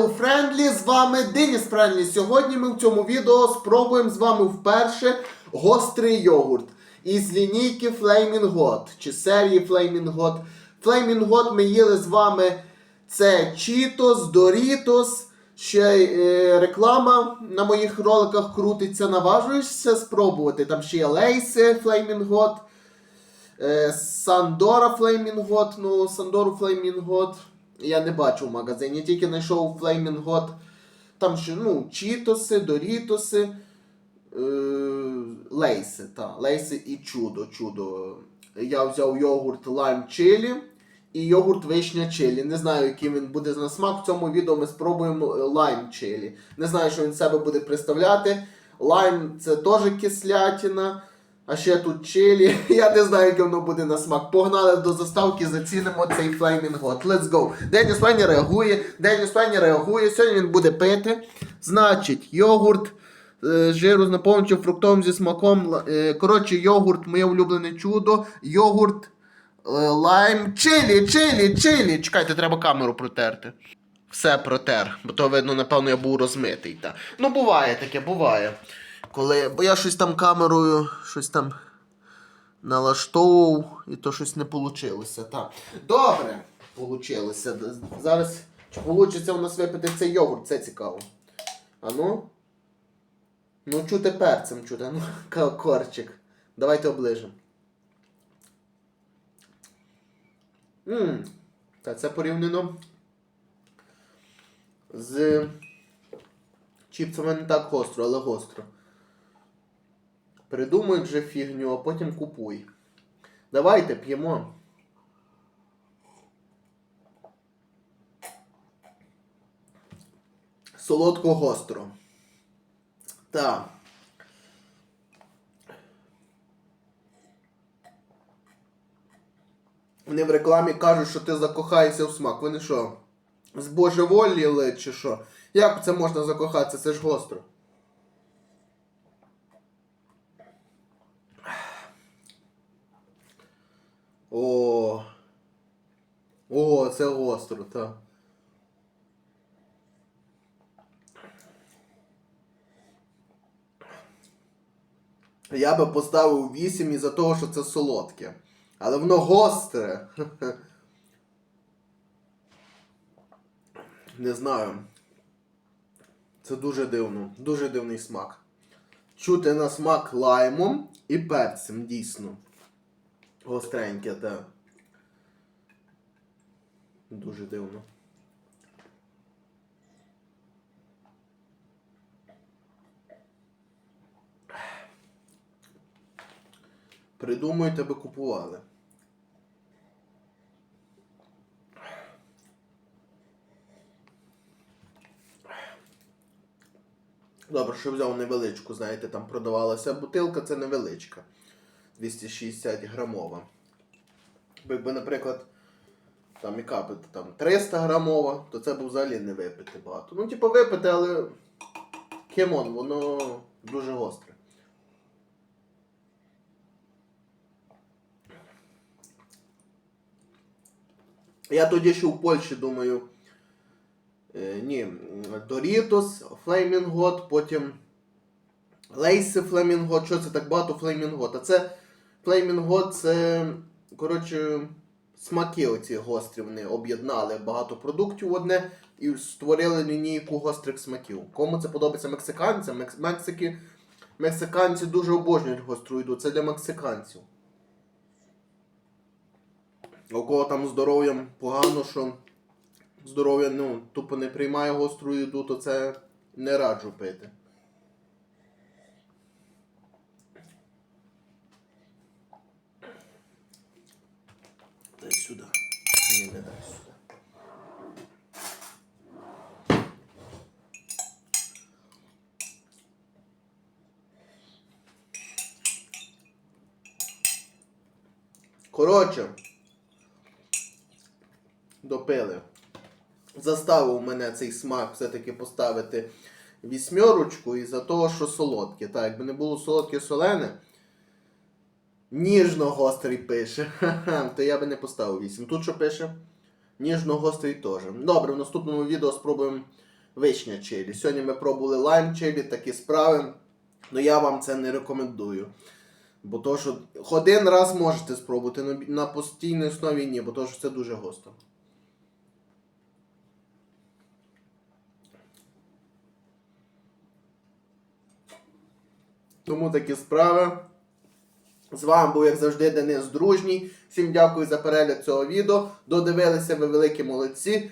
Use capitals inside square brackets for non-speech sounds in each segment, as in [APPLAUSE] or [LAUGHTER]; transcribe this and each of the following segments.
Hello Friendly, з вами Деніс Френдлі. Сьогодні ми в цьому відео спробуємо з вами вперше гострий йогурт із лінійки Flaming Hot чи серії Flaming Hot. Flaming Hot ми їли з вами це Cheetos, Doritos. Ще е, реклама на моїх роликах крутиться. Наважуєшся спробувати. Там ще є лейси Flaming Hot. Е, Сандора Flaming Hot, ну Сандору Flaming Hot я не бачу в магазині, тільки знайшов Flaming Hot. Там ще, ну, чітоси, дорітоси, е, лейси, та, лейси і чудо, чудо. Я взяв йогурт лайм чилі і йогурт вишня чилі. Не знаю, який він буде на смак. В цьому відео ми спробуємо лайм чилі. Не знаю, що він себе буде представляти. Лайм це теж кислятина. А ще тут чилі. [LAUGHS] Я не знаю, яке воно буде на смак. Погнали до заставки, зацінимо цей Flaming Hot. Let's go. Деніс Пенні реагує. Деніс Пенні реагує. Сьогодні він буде пити. Значить, йогурт е, жиру з наповнюючим фруктом зі смаком. Е, Коротше, йогурт, моє улюблене чудо. Йогурт е, лайм. Чилі, чилі, чилі. Чекайте, треба камеру протерти. Все протер, бо то видно, напевно, я був розмитий. Та. Ну, буває таке, буває. Коли. Бо я щось там камерою, щось там налаштовував, і то щось не вийшло. Так. Добре, вийшло. Зараз чи вийде у нас випити цей йогурт, це цікаво. А ну? Ну, чути перцем чути. Ну, [LAUGHS] корчик. Давайте оближемо. Та це порівняно з чіпсами не так гостро, але гостро. Придумуй вже фігню, а потім купуй. Давайте п'ємо. Солодко гостро. Так. Вони в рекламі кажуть, що ти закохаєшся в смак. Вони що? Збожеволіли чи що? Як це можна закохатися? Це ж гостро. О. О, це гостро, так. Я би поставив 8 із-за того, що це солодке. Але воно гостре. [LAUGHS] Не знаю. Це дуже дивно. Дуже дивний смак. Чути на смак лаймом і перцем, дійсно. Гостреньке, так. Дуже дивно. Придумаю, тебе купували. Добре, що взяв невеличку, знаєте, там продавалася бутилка, це невеличка. 260 грамова. Якби, наприклад, там яка би там 300 грамова, то це б взагалі не випити багато. Ну, типу, випити, але кемон, воно дуже гостре. Я тоді ще в Польщі думаю. Е, ні, Flaming Hot, потім Лейси Hot. Що це так багато Hot? А це Hot це, коротше, смаки оці гострі. Вони об'єднали багато продуктів одне і створили лінійку гострих смаків. Кому це подобається мексиканцям? Мекс- Мексики, мексиканці дуже обожнюють гостру їду. Це для мексиканців. У кого там здоров'ям погано, що здоров'я ну, тупо не приймає гостру їду, то це не раджу пити. Коротше, допили. Заставив мене цей смак все-таки поставити вісьмерочку із-за того, що солодке. Так, якби не було солодке солене, ніжно гострий пише. То я би не поставив 8. Тут що пише? Ніжно гострий теж. Добре, в наступному відео спробуємо вишня чилі. Сьогодні ми пробували лайм чилі, такі справи. Ну я вам це не рекомендую. Бо то, що один раз можете спробувати, але на постійній основі ні, бо то, що це дуже гостро. Тому такі справи. З вами був, як завжди, Денис Дружній. Всім дякую за перегляд цього відео. Додивилися ви великі молодці.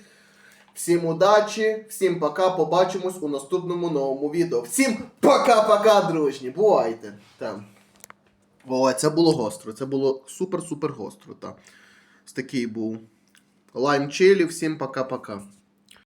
Всім удачі, всім пока. Побачимось у наступному новому відео. Всім пока-пока, дружні. Бувайте. Там. О, це було гостро. Це було супер-супер гостро. Та. Ось такий був лайм чилі. Всім пока-пока.